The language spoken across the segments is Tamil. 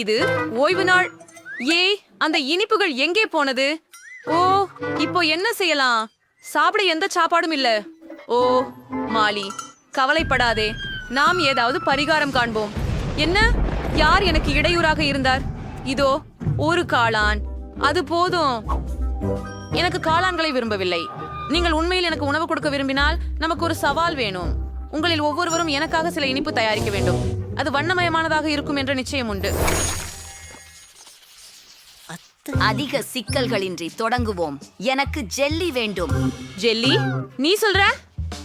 இது ஓய்வு நாள். ஏய் அந்த இனிப்புகள் எங்கே போனது? ஓ இப்போ என்ன செய்யலாம்? சாப்பிட எந்த சாப்பாடும் இல்ல. ஓ மாலி கவலைப்படாதே. நாம் ஏதாவது பரிகாரம் காண்போம். என்ன? யார் எனக்கு இடையூறாக இருந்தார்? இதோ ஒரு காளான். அது போதும். எனக்கு காளான்களை விரும்பவில்லை. நீங்கள் உண்மையில் எனக்கு உணவு கொடுக்க விரும்பினால் நமக்கு ஒரு சவால் வேணும். உங்களில் ஒவ்வொருவரும் எனக்காக சில இனிப்பு தயாரிக்க வேண்டும். அது வண்ணமயமானதாக இருக்கும் என்ற நிச்சயம் உண்டு. அதிக சிக்கல்களின்றி தொடங்குவோம். எனக்கு ஜெல்லி வேண்டும். ஜெல்லி? நீ சொல்ற?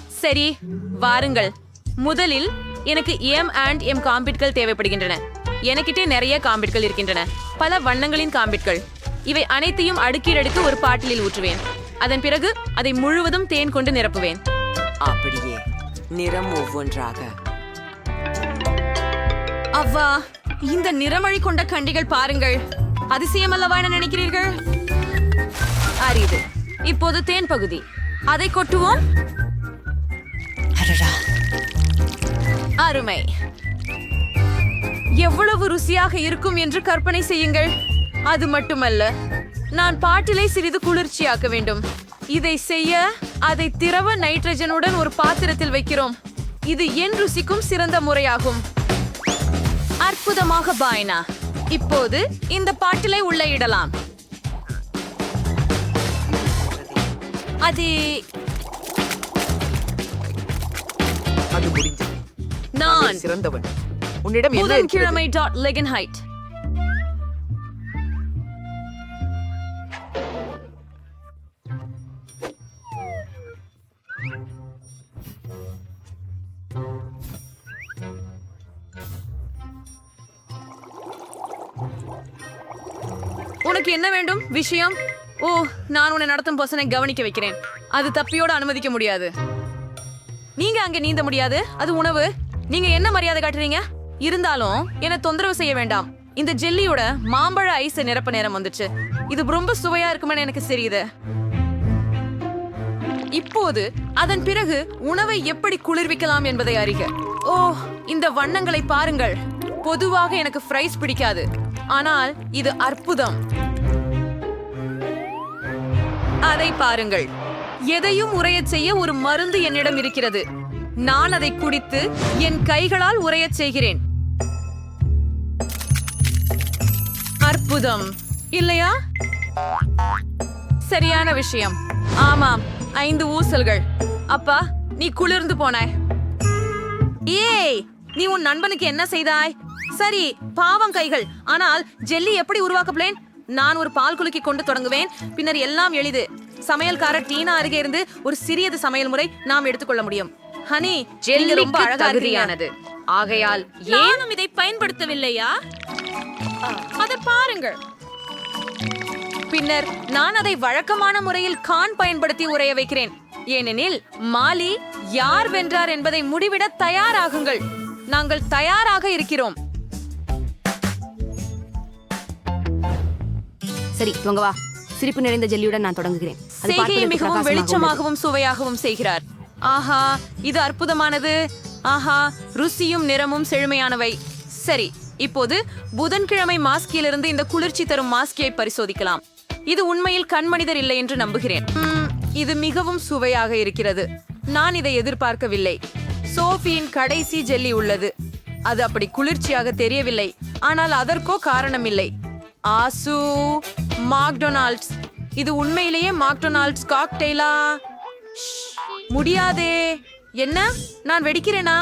சரி வாருங்கள். முதலில் எனக்கு எம் அண்ட் எம் காம்பிட்கள் தேவைப்படுகின்றன. எனக்கிட்டே நிறைய காம்பிட்கள் இருக்கின்றன. பல வண்ணங்களின் காம்பிட்கள். இவை அனைத்தையும் அடுக்கீடடுக்கு ஒரு பாட்டிலில் ஊற்றுவேன். அதன் பிறகு அதை முழுவதும் தேன் கொண்டு நிரப்புவேன். அப்படியே நிறம் ஒவ்வொன்றாக. அவ்வா இந்த நிறமழி கொண்ட கண்டிகள் பாருங்கள். அதிசயமல்லவா என நினைக்கிறீர்கள்? அரிது. இப்போது தேன் பகுதி. அதை கொட்டுவோம். அருமை. எவ்வளவு ருசியாக இருக்கும் என்று கற்பனை செய்யுங்கள். அது மட்டுமல்ல நான் பாட்டிலை சிறிது குளிர்ச்சியாக்க வேண்டும். இதை செய்ய அதை திரவ நைட்ரஜனுடன் ஒரு பாத்திரத்தில் வைக்கிறோம். இது என் ருசிக்கும் சிறந்த முறையாகும். அற்புதமாக பாய்னா. இப்போது இந்த பாட்டிலை உள்ள இடலாம். அது அது முடிஞ்சது. நான். சிறந்தவன் உன்னிடம் என்ன? புதன்கிழமை டாட் லெகன் ஹைட் உனக்கு என்ன வேண்டும்? விஷயம்? ஓ நான் உன்னை நடத்தும் பர்சனை கவனிக்க வைக்கிறேன். அது தப்பியோட அனுமதிக்க முடியாது. நீங்க அங்க நீந்த முடியாது. அது உணவு. நீங்க என்ன மரியாதை காட்டுறீங்க? இருந்தாலும் என்ன தொந்தரவு செய்ய வேண்டாம். இந்த ஜெல்லியோட மாம்பழ ஐஸ் நிரப்ப நேரம் வந்துச்சு. இது ரொம்ப சுவையா இருக்குமே எனக்கு தெரியுது. இப்போது அதன் பிறகு உணவை எப்படி குளிர்விக்கலாம் என்பதை அறிக. ஓ இந்த வண்ணங்களை பாருங்கள். பொதுவாக எனக்கு ஃப்ரைஸ் பிடிக்காது. ஆனால் இது அற்புதம். அதை பாருங்கள். எதையும் உரையச் செய்ய ஒரு மருந்து என்னிடம் இருக்கிறது. நான் அதை குடித்து என் கைகளால் உரையச் செய்கிறேன். அற்புதம். இல்லையா? சரியான விஷயம். ஆமாம் ஐந்து ஊசல்கள். அப்பா நீ குளிர்ந்து போனாய். ஏய் நீ உன் நண்பனுக்கு என்ன செய்தாய்? சரி பாவம் கைகள். ஆனால் ஜெல்லி எப்படி உருவாக்கப்பலேன் நான் ஒரு பால் குலுக்கி கொண்டு தொடங்குவேன். பின்னர் எல்லாம் எளிது. சமையல்காரர் டீனா அருகே இருந்து ஒரு சிறியது சமையல் முறை நாம் எடுத்துக்கொள்ள முடியும். ஹனி நீங்க ரொம்ப அழகா தகுதியானது. ஆகையால் ஏனும் இதை பயன்படுத்தவில்லையா? அதை பாருங்கள். பின்னர் நான் அதை வழக்கமான முறையில் கான் பயன்படுத்தி உரைய வைக்கிறேன். ஏனெனில் மாலி யார் வென்றார் என்பதை முடிவிட தயாராகுங்கள். நாங்கள் தயாராக இருக்கிறோம். சரி துவங்க வா. சிரிப்பு நிறைந்த ஜெல்லியுடன் நான் தொடங்குகிறேன். அது செய்கையை பார்ப்பதற்கு மிகவும் பிரகாசமாக. வெளிச்சமாகவும் சுவையாகவும் செய்கிறார். ஆஹா இது அற்புதமானது. ஆஹா ருசியும் நிறமும் செழுமையானவை. சரி இப்போது புதன்கிழமை மாஸ்கியிலிருந்து இந்த குளிர்ச்சி தரும் மாஸ்கியை பரிசோதிக்கலாம். இது உண்மையில் கண்மனிதர் இல்லை என்று நம்புகிறேன். ம், இது மிகவும் சுவையாக இருக்கிறது. நான் இதை எதிர்பார்க்கவில்லை. சோஃபியின் கடைசி ஜெல்லி உள்ளது. அது அப்படி குளிர்ச்சியாக தெரியவில்லை. ஆனால் அதற்கோ காரணமில்லை. ஆசு. மாக்டொனால்ட்ஸ் இது உண்மையிலேயே மாக்டொனால்ட்ஸ் காக்டெயிலா முடியாதே. என்ன? நான் வெடிக்கிறேனா?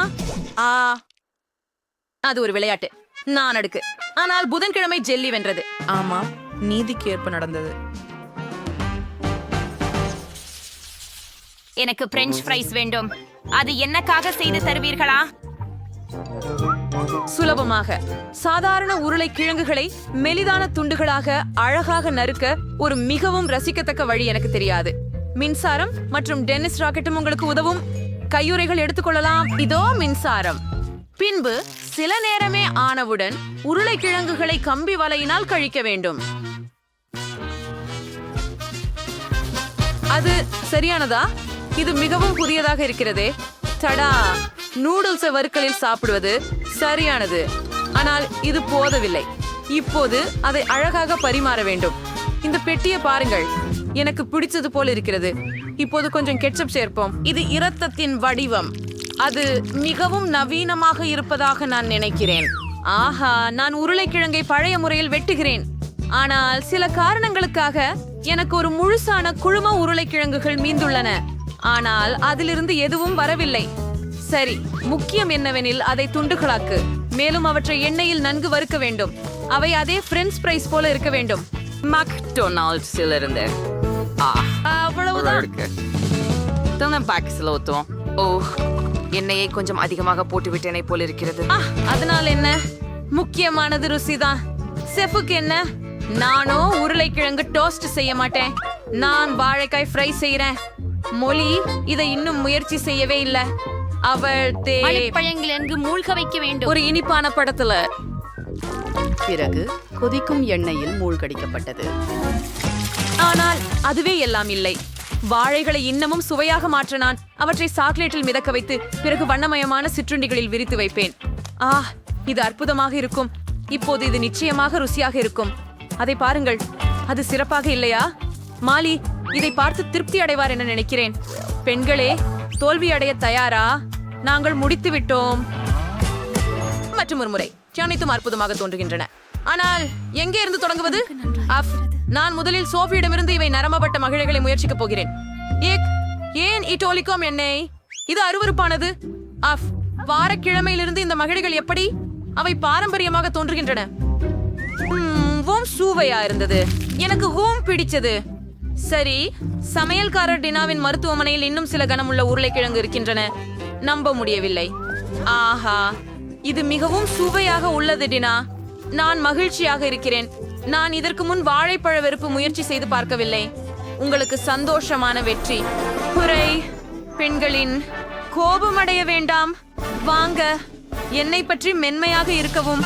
ஆ அது ஒரு விளையாட்டு. நான் அடுக்கு. ஆனால் புதன்கிழமை ஜெல்லி வென்றது. ஆமாம் நீதிக்கு ஏற்ப நடந்தது. எனக்கு பிரெஞ்ச் ஃப்ரைஸ் வேண்டும். அது என்னக்காக செய்து தருவீர்களா? சுலபமாக. சாதாரண உருளை கிழங்குகளை மெலிதான துண்டுகளாக அழகாக நறுக்க ஒரு மிகவும் ரசிக்கத்தக்க வழி எனக்கு தெரியாது. மின்சாரம் மற்றும் டென்னிஸ் ராக்கெட்டும் உங்களுக்கு உதவும். கையுறைகள் எடுத்துக்கொள்ளலாம் இதோ மின்சாரம். பின்பு சில நேரமே ஆனவுடன் உருளைக்கிழங்குகளை கம்பி வலையினால் கழிக்க வேண்டும். அது சரியானதா? இது மிகவும் புதியதாக இருக்கிறதே. தடா! நூடுல்ஸை வறுக்கலில் சாப்பிடுவது சரியானது. ஆனால் இது போதவில்லை. இப்போது அதை அழகாக பரிமாற வேண்டும். இந்த பெட்டியை பாருங்கள். எனக்கு பிடிச்சது போல இருக்கிறது. இப்போது கொஞ்சம் கெட்சப் சேர்ப்போம். இது இரத்தத்தின் வடிவம். அது மிகவும் நவீனமாக இருப்பதாக நான் நினைக்கிறேன். ஆஹா நான் உருளைக்கிழங்கை பழைய முறையில் வெட்டுகிறேன். ஆனால் சில காரணங்களுக்காக எனக்கு ஒரு முழுசான குழும உருளைக்கிழங்குகள் மீந்துள்ளன. ஆனால் அதிலிருந்து எதுவும் வரவில்லை. சரி முக்கியம் என்னவெனில் அதை துண்டுகளாக்கு. மேலும் அவற்றை எண்ணெயில் நன்கு வறுக்க வேண்டும். அவை அதே பிரெஞ்ச் பிரைஸ் போல இருக்க வேண்டும். மக்டொனால்ட்ஸில் இருந்து. அவ்வளவுதான். இருக்கு பாக்ஸில் ஊத்துவோம் ஓ எண்ணெயை கொஞ்சம் அதிகமாக போட்டு விட்டேனை போல் இருக்கிறது. அதனால் என்ன? முக்கியமானது ருசிதான். செஃபுக்கு என்ன? நானோ உருளைக்கிழங்கு டோஸ்ட் செய்ய மாட்டேன். நான் வாழைக்காய் ஃப்ரை செய்யறேன் மொழி இதை இன்னும் முயற்சி செய்யவே இல்ல. அவள் தே பழங்கள் மூழ்க வைக்க வேண்டும்? ஒரு இனிப்பான படத்துல. பிறகு கொதிக்கும் எண்ணெயில் மூழ்கடிக்கப்பட்டது. ஆனால் அதுவே எல்லாம் இல்லை. வாழைகளை இன்னமும் சுவையாக மாற்ற நான் அவற்றை சாக்லேட்டில் மிதக்க வைத்து பிறகு வண்ணமயமான சிற்றுண்டிகளில் விரித்து வைப்பேன். ஆ இது அற்புதமாக இருக்கும். இப்போது இது நிச்சயமாக ருசியாக இருக்கும். அதை பாருங்கள். அது சிறப்பாக இல்லையா? மாலி இதை பார்த்து திருப்தி அடைவார் என நினைக்கிறேன். பெண்களே தோல்வி அடைய தயாரா? நாங்கள் முடித்து விட்டோம். மற்றும் ஒரு முறை அனைத்தும் அற்புதமாக தோன்றுகின்றன. ஆனால் எங்கே இருந்து தொடங்குவது? நான் முதலில் சோஃபியிடமிருந்து இவை நரம்பப்பட்ட மகிழைகளை முயற்சிக்கப் போகிறேன். ஏக் ஏன் இட்டோலிக்கோம் எண்ணெய் இது அருவருப்பானது. அஃப் வாரக்கிழமையிலிருந்து இந்த மகிழைகள் எப்படி? அவை பாரம்பரியமாக தோன்றுகின்றன. ஓம் சூவையா இருந்தது. எனக்கு ஓம் பிடிச்சது. சரி சமையல்காரர் டினாவின் மருத்துவமனையில் இன்னும் சில கனமுள்ள உருளைக்கிழங்கு இருக்கின்றன. நம்ப முடியவில்லை. ஆஹா இது மிகவும் சுவையாக உள்ளது டினா. நான் மகிழ்ச்சியாக இருக்கிறேன். நான் இதற்கு முன் வாழைப்பழ வெறுப்பு முயற்சி செய்து பார்க்கவில்லை. உங்களுக்கு சந்தோஷமான வெற்றி. குறை பெண்களின் கோபமடைய வேண்டாம். வாங்க என்னை பற்றி மென்மையாக இருக்கவும்.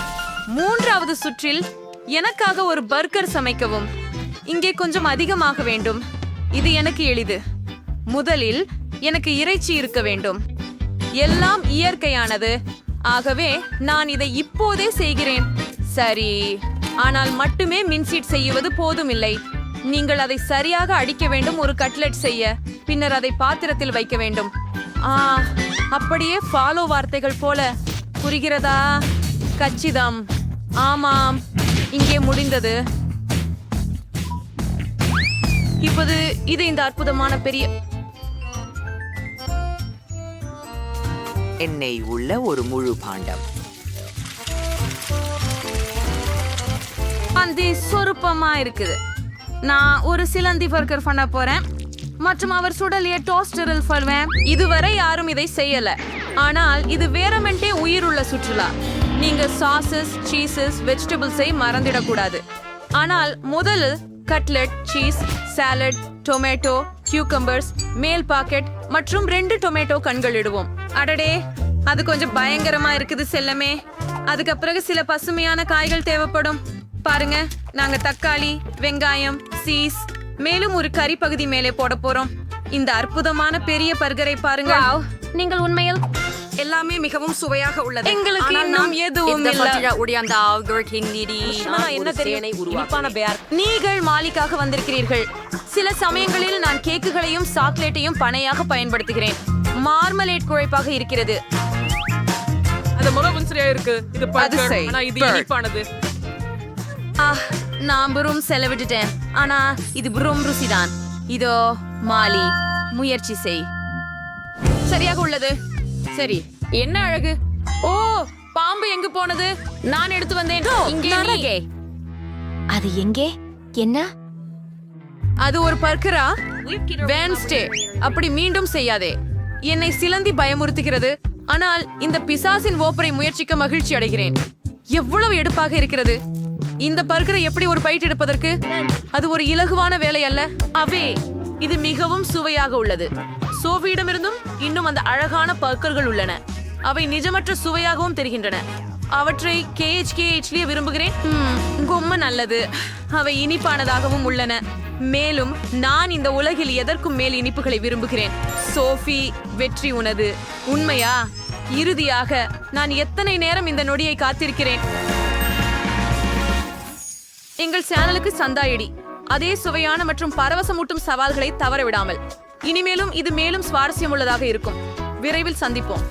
மூன்றாவது சுற்றில் எனக்காக ஒரு பர்கர் சமைக்கவும். இங்கே கொஞ்சம் அதிகமாக வேண்டும். இது எனக்கு எளிது. முதலில் எனக்கு இறைச்சி இருக்க வேண்டும். எல்லாம் இயற்கையானது. ஆகவே நான் இதை இப்போதே செய்கிறேன். சரி ஆனால் மட்டுமே மின்சீட் செய்வது போதுமில்லை. நீங்கள் அதை சரியாக அடிக்க வேண்டும் ஒரு கட்லெட் செய்ய. பின்னர் அதை பாத்திரத்தில் வைக்க வேண்டும். ஆ அப்படியே ஃபாலோ வார்த்தைகள் போல. புரிகிறதா? கச்சிதம். ஆமாம் இங்கே முடிந்தது. இப்போது இது இந்த அற்புதமான பெரிய எண்ணெய் உள்ள ஒரு முழு பாண்டம். பந்தி சொருப்பமா இருக்குது. நான் ஒரு சிலந்தி பர்கர் பண்ண போறேன். மற்றும் அவர் சுடலிய டோஸ்டரில் பண்ணுவேன் இதுவரை யாரும் இதை செய்யல. ஆனால் இது வேறமெண்டே உயிருள்ள சுற்றுலா. நீங்க சாசஸ் சீசஸ் வெஜிடபிள்ஸை மறந்திடக்கூடாது. ஆனால் முதல் cutlet cheese salad tomato cucumbers மேல் பாக்கெட் மற்றும் ரெண்டு டொமேட்டோ கண்கள் இடுவோம். அடடே அது கொஞ்சம் பயங்கரமா இருக்குது செல்லமே. அதுக்கு பிறகு சில பசுமையான காய்கள் தேவைப்படும். பாருங்க நாங்க தக்காளி வெங்காயம் சீஸ் மேலும் ஒரு கறி பகுதி மேலே போட போறோம். இந்த அற்புதமான பெரிய பர்கரை பாருங்க. நீங்கள் உண்மையில் எல்லாமே மிகவும் சுவையாக உள்ளது. எங்களுக்கு இன்னும் எதுவும் என்ன தெரியும்? நீங்கள் மாலிக்காக வந்திருக்கிறீர்கள். சில சமயங்களில் நான் கேக்குகளையும் சாக்லேட்டையும் பனையாக பயன்படுத்துகிறேன். மார்மலேட் குழைப்பாக இருக்கிறது. அது முகம் சரியா இருக்கு. இது சரி. ஆனா இது. இனிப்பானது. நான் வெறும் செலவிட்டுட்டேன். ஆனா இது வெறும் ருசிதான். இதோ மாலி முயற்சி செய். சரியாக உள்ளது. சரி என்ன அழகு? ஓ பாம்பு எங்க போனது? நான் எடுத்து வந்தேன். இங்கே. அது எங்கே? என்ன? அது ஒரு பர்க்கரா வேன்ஸ்டே அப்படி மீண்டும் செய்யாதே. என்னை சிலந்தி பயமுறுத்துகிறது. ஆனால் இந்த பிசாசின் ஓப்பரை முயற்சிக்க மகிழ்ச்சி அடைகிறேன். எவ்வளவு எடுப்பாக இருக்கிறது? இந்த பர்கரை எப்படி ஒரு பைட் எடுப்பதற்கு? அது ஒரு இலகுவான வேலை அல்ல. அவே இது மிகவும் சுவையாக உள்ளது. சோஃபியிடமிருந்தும் இன்னும் அந்த அழகான பர்கர்கள் உள்ளன. அவை நிஜமற்ற சுவையாகவும் தெரிகின்றன. அவற்றை கேஹெச் கேஹெச்லயே விரும்புகிறேன். ம், ரொம்ப நல்லது. அவை இனிப்பானதாகவும் உள்ளன. மேலும் நான் இந்த உலகில் எதற்கும் மேல் இனிப்புகளை விரும்புகிறேன்? சோஃபி வெற்றி உனது உண்மையா? இறுதியாக நான் எத்தனை நேரம் இந்த நொடியை காத்திருக்கிறேன்? எங்கள் சேனலுக்கு சந்தாயடி. அதே சுவையான மற்றும் பரவசமூட்டும் சவால்களை தவற விடாமல் இனிமேலும் இது மேலும் சுவாரஸ்யம் உள்ளதாக இருக்கும். விரைவில் சந்திப்போம்.